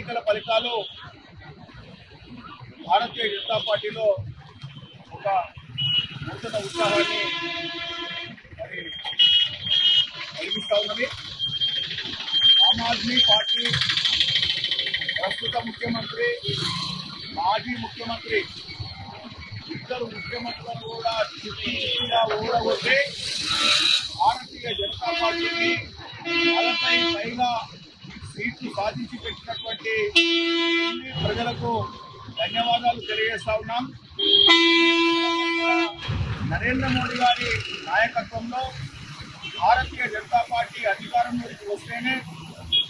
ఫలితాలు భారతీయ జనతా పార్టీలో ఒక నూతన ఉత్సాహాన్ని మరి కలిగిస్తా ఉన్నది. ఆమ్ ఆద్మీ పార్టీ ప్రస్తుత ముఖ్యమంత్రి మాజీ ముఖ్యమంత్రి ఇద్దరు ముఖ్యమంత్రులను కూడా చిట్టి చిట్టిగా ఊడగొట్టి భారతీయ జనతా పార్టీకి నలభై పైగా సీట్లు సాధించి పెట్టినటువంటి ప్రజలకు ధన్యవాదాలు తెలియజేస్తా ఉన్నాం. నరేంద్ర మోడీ గారి నాయకత్వంలో భారతీయ జనతా పార్టీ అధికారంలోకి వస్తేనే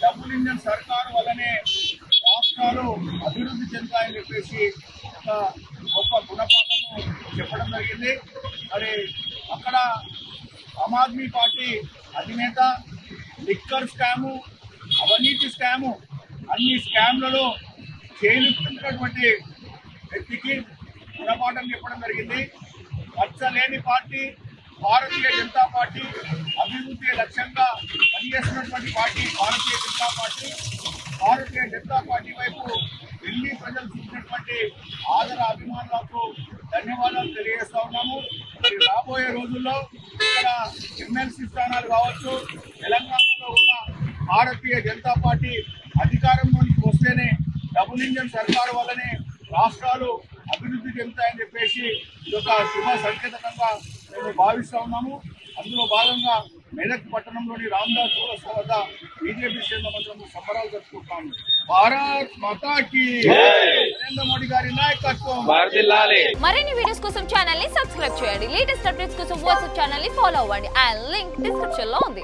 డబుల్ ఇంజన్ సర్కారు వల్లనే రాష్ట్రాలు అభివృద్ధి చెందుతాయని చెప్పేసి ఒక గొప్ప గుణపాఠము చెప్పడం జరిగింది. మరి అక్కడ ఆమ్ ఆద్మీ పార్టీ అధినేత లిక్కర్ స్కాము అవినీతి స్కాము. అన్ని స్కామ్లలో చేలుతున్నటువంటి వ్యక్తికి గుణపాఠం చెప్పడం జరిగింది. మచ్చలేని పార్టీ భారతీయ జనతా పార్టీ అభివృద్ధి లక్ష్యంగా పనిచేస్తున్నటువంటి పార్టీ భారతీయ జనతా పార్టీ. భారతీయ జనతా పార్టీ వైపు ఢిల్లీ ప్రజలు చూసినటువంటి ఆదర అభిమానులకు ధన్యవాదాలు తెలియజేస్తా ఉన్నాము. మరి రాబోయే రోజుల్లో ఇక్కడ ఎమ్మెల్సీ స్థానాలు కావచ్చు తెలంగాణ భారతీయ జనతా పార్టీ అధికారంలోకి వస్తేనే డబుల్ ఇంజన్ సర్కారు వల్లనే రాష్ట్రాలు అభివృద్ధి చెందుతాయని చెప్పేసి ఇది ఒక శుభ సంకేతకంగా మేము భావిస్తా ఉన్నాము. అందులో భాగంగా మెదక్ పట్టణంలోని రామ్దాస్ చౌరస్తా వద్ద బీజేపీ శ్రేణుల మంత్రము సంబరాలు జరుపుకుంటాము భారత్ మాతాకి నరేంద్ర మోడీ గారి నాయకత్వం. మరిన్ని వీడియోస్ కోసం ఛానల్ని సబ్స్క్రైబ్ చేయండి. లేటెస్ట్ అప్డేట్స్ కోసం వాట్సాప్ ఛానల్ని ఫాలో అవ్వండి. అండ్ లింక్ డిస్క్రిప్షన్లో ఉంది.